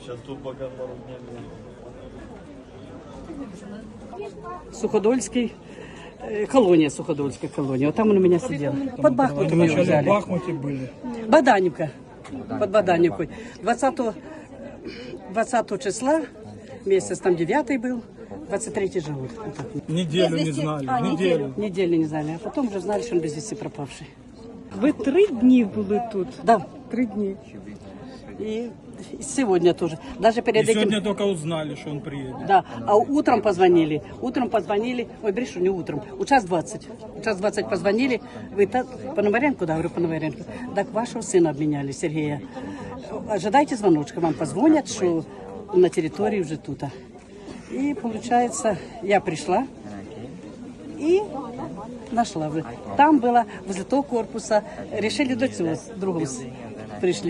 Сейчас тут пока пару дней. Суходольский, колония Суходольская колония. Вот там он у меня сидел. Под Бахмутом в взяли. Бахмуте были. Баданівка. Под Баданівкою. 20, 20 числа, месяц там 9 был, 23 живут. Неделю не знали. Неделю. Неделю не знали, а потом уже знали, что он без вести пропавший. Ви три дні були тут. Да, Три дні. и сегодня тоже. Даже И перед этим... сегодня только узнали, что он приедет. Да, а утром позвонили. Утром позвонили. Ой, брешу, не утром. У час 20. У час 20 позвонили. Вы так, Пономаренко, да, говорю, Пономаренко. Так вашего сына обменяли, Сергея. Ожидайте звоночка, вам позвонят, что на территории уже тут. И получается, я пришла и нашла. Там было возле того корпуса. Решили до цього, другого пришли.